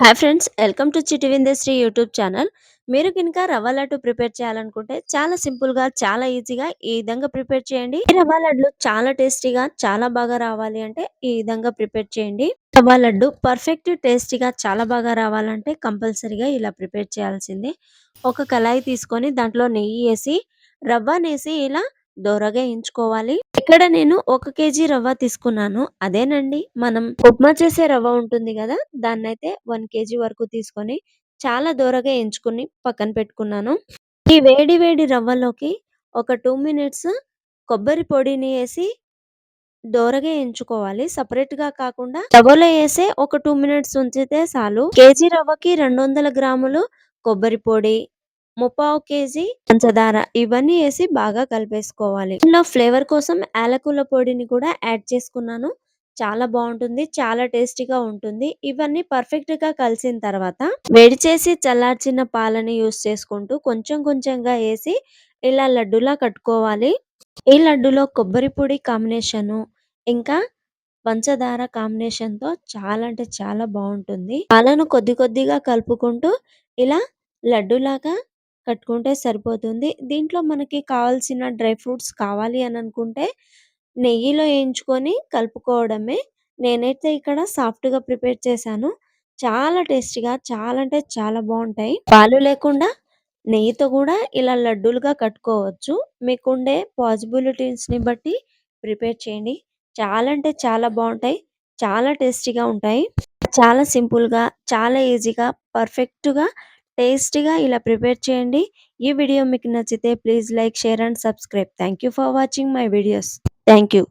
Hi friends welcome to Chitivindasri YouTube channel. మీరు కనుక రవ్వ లడ్డు ప్రిపేర్ చేయాలనుకుంటే చాలా సింపుల్గా చాలా ఈజీగా ఈ విధంగా ప్రిపేర్ చేయండి. ఈ రవ్వ లడ్డు చాలా టేస్టీగా చాలా బాగా రావాలి అంటే ఈ విధంగా ప్రిపేర్ చేయండి. రవ్వ లడ్డు పర్ఫెక్ట్ టేస్టీగా చాలా బాగా రావాలంటే కంపల్సరీగా ఇలా ప్రిపేర్ చేయాల్సిందే. ఒక కళాయి తీసుకొని దాంట్లో నెయ్యి వేసి రవ్వనేసి ఇలా దోరగా ఎంచుకోవాలి ఇక్కడ నేను ఒక కేజీ రవ్వ తీసుకున్నాను. అదేనండి మనం ఉప్మా చేసే రవ్వ ఉంటుంది కదా దాన్నైతే వన్ కేజీ వరకు తీసుకొని చాలా దోరగా ఎంచుకుని పక్కన పెట్టుకున్నాను. ఈ వేడి వేడి రవ్వలోకి ఒక టూ మినిట్స్ కొబ్బరి పొడిని వేసి దోరగా ఎంచుకోవాలి. సపరేట్గా కాకుండా రవ్వలో వేసే ఒక టూ మినిట్స్ ఉంచితే చాలు. కేజీ రవ్వకి రెండు వందల గ్రాములు కొబ్బరి పొడి ముప్పావు కేజీ పంచదార ఇవన్నీ వేసి బాగా కలిపేసుకోవాలి. ఇందులో ఫ్లేవర్ కోసం యాలకుల పొడిని కూడా యాడ్ చేసుకున్నాను. చాలా బాగుంటుంది చాలా టేస్టీగా ఉంటుంది. ఇవన్నీ పర్ఫెక్ట్గా కలిసిన తర్వాత వేడి చేసి చల్లార్చిన పాలని యూస్ చేసుకుంటూ కొంచెం కొంచెంగా వేసి ఇలా లడ్డూలా కట్టుకోవాలి. ఈ లడ్డులో కొబ్బరి పొడి కాంబినేషన్ ఇంకా పంచదార కాంబినేషన్తో చాలా అంటే చాలా బాగుంటుంది. పాలను కొద్ది కొద్దిగా కలుపుకుంటూ ఇలా లడ్డూలాగా కట్టుకుంటే సరిపోతుంది. దీంట్లో మనకి కావాల్సిన డ్రై ఫ్రూట్స్ కావాలి అని అనుకుంటే నెయ్యిలో వేయించుకొని కలుపుకోవడమే. నేనైతే ఇక్కడ సాఫ్ట్గా ప్రిపేర్ చేశాను. చాలా టేస్టీగా చాలా అంటే చాలా బాగుంటాయి. పాలు లేకుండా నెయ్యితో కూడా ఇలా లడ్డూలుగా కట్టుకోవచ్చు. మీకుండే పాసిబిలిటీస్ని బట్టి ప్రిపేర్ చేయండి. చాలా అంటే చాలా బాగుంటాయి. చాలా టేస్టీగా ఉంటాయి. చాలా సింపుల్గా చాలా ఈజీగా పర్ఫెక్ట్గా టేస్టీగా ఇలా ప్రిపేర్ చేయండి. ఈ వీడియో మీకు నచ్చితే please like share and subscribe. Thank you for watching my videos thank you